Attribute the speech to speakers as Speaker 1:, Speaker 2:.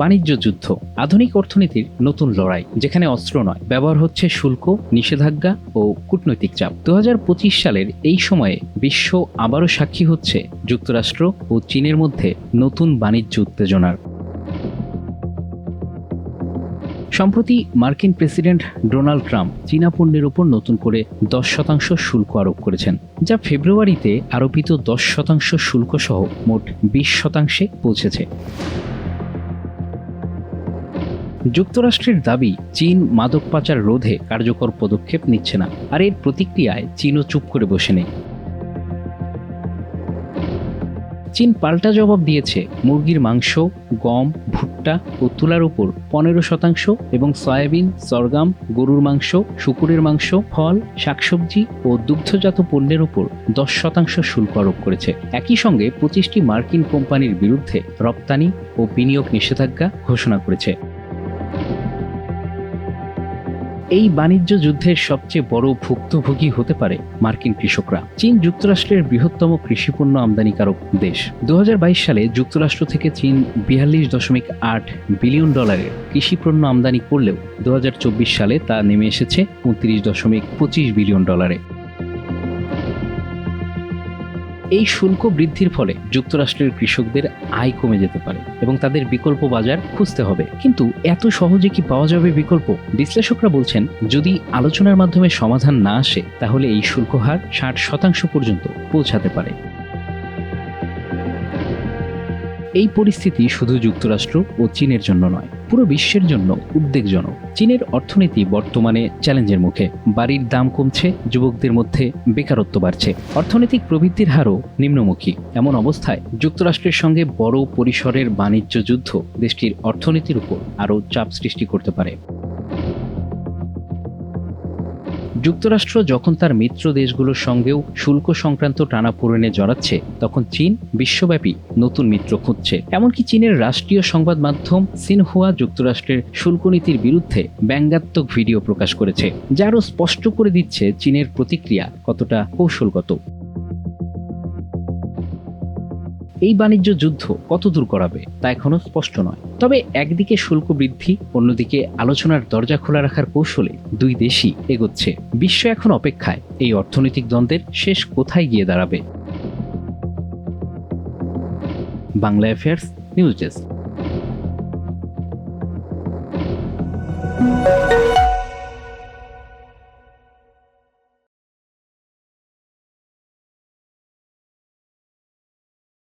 Speaker 1: বাণিজ্য যুদ্ধ, আধুনিক অর্থনীতির নতুন লড়াই, যেখানে অস্ত্র নয়, ব্যবহার হচ্ছে শুল্ক, নিষেধাজ্ঞা ও কূটনৈতিক চাপ। দুহাজার পঁচিশ সালের এই সময়ে বিশ্ব আবারও সাক্ষী হচ্ছে যুক্তরাষ্ট্র ও চীনের মধ্যে নতুন বাণিজ্য উত্তেজনার। সম্প্রতি মার্কিন প্রেসিডেন্ট ডোনাল্ড ট্রাম্প চীনা পণ্যের উপর নতুন করে দশ শতাংশ শুল্ক আরোপ করেছেন, যা ফেব্রুয়ারিতে আরোপিত দশ শতাংশ শুল্ক সহ মোট বিশ শতাংশে পৌঁছেছে। যুক্তরাষ্ট্রের দাবি, চীন মাদক পাচার রোধে কার্যকর পদক্ষেপ নিচ্ছে না, আর এর প্রতিক্রিয়ায় চীনও চুপ করে বসে নেই। চীন পাল্টা জবাব দিয়েছে, মুরগির মাংস, গম, ভুট্টা ও তুলার উপর পনেরো শতাংশ এবং সয়াবিন, সরগাম, গরুর মাংস, শুকুরের মাংস, ফল, শাকসবজি ও দুগ্ধজাত পণ্যের উপর দশ শতাংশ শুল্ক আরোপ করেছে। একই সঙ্গে পঁচিশটি মার্কিন কোম্পানির বিরুদ্ধে রপ্তানি ও বিনিয়োগ নিষেধাজ্ঞা ঘোষণা করেছে। এই বাণিজ্য যুদ্ধের সবচেয়ে বড় ভুক্তভোগী হতে পারে মার্কিন কৃষকরা। চীন যুক্তরাষ্ট্রের বৃহত্তম কৃষিপণ্য আমদানিকারক দেশ। দু হাজার বাইশ সালে যুক্তরাষ্ট্র থেকে চীন বিয়াল্লিশ দশমিক আট বিলিয়ন ডলারের কৃষিপণ্য আমদানি করলেও দু হাজার চব্বিশ সালে তা নেমে এসেছে উনত্রিশ দশমিক পঁচিশ বিলিয়ন ডলারে। এই শুল্ক বৃদ্ধির ফলে যুক্তরাষ্ট্রের কৃষকদের আয় কমে যেতে পারে এবং তাদের বিকল্প বাজার খুঁজতে হবে। কিন্তু এত সহজে কি পাওয়া যাবে বিকল্প? বিশ্লেষকরা বলছেন, যদি আলোচনার মাধ্যমে সমাধান না আসে, তাহলে এই শুল্ক হার ষাট শতাংশ পর্যন্ত পৌঁছাতে পারে। এই পরিস্থিতি শুধু যুক্তরাষ্ট্র ও চীনের জন্য নয়, পুরো বিশ্বের জন্য উদ্বেগজনক। চীনের অর্থনীতি বর্তমানে চ্যালেঞ্জের মুখে। বাড়ির দাম কমছে, যুবকদের মধ্যে বেকারত্ব বাড়ছে। অর্থনৈতিক প্রবৃদ্ধির হারও নিম্নমুখী। এমন অবস্থায় যুক্তরাষ্ট্রের সঙ্গে বড় পরিসরের বাণিজ্য যুদ্ধ দেশটির অর্থনীতির উপর আরও চাপ সৃষ্টি করতে পারে। যুক্তরাষ্ট্র যখন তার মিত্র দেশগুলোর সঙ্গেও শুল্ক সংক্রান্ত টানাপোড়েনে জড়াচ্ছে, তখন চীন বিশ্বব্যাপী নতুন মিত্র খুঁজছে। এমনকি চীনের রাষ্ট্রীয় সংবাদ মাধ্যম সিনহুয়া যুক্তরাষ্ট্রের শুল্ক নীতির বিরুদ্ধে ব্যঙ্গাত্মক ভিডিও প্রকাশ করেছে, যারও স্পষ্ট করে দিচ্ছে চীনের প্রতিক্রিয়া কতটা কৌশলগত। এই বাণিজ্য যুদ্ধ কত দূর করাবে তা এখনও স্পষ্ট নয়। তবে একদিকে শুল্ক বৃদ্ধি, অন্যদিকে আলোচনার দরজা খোলা রাখার কৌশলে দুই দেশই এগোচ্ছে। বিশ্ব এখন অপেক্ষায়, এই অর্থনৈতিক দ্বন্দ্বের শেষ কোথায় গিয়ে দাঁড়াবে? Bangla affairs news desk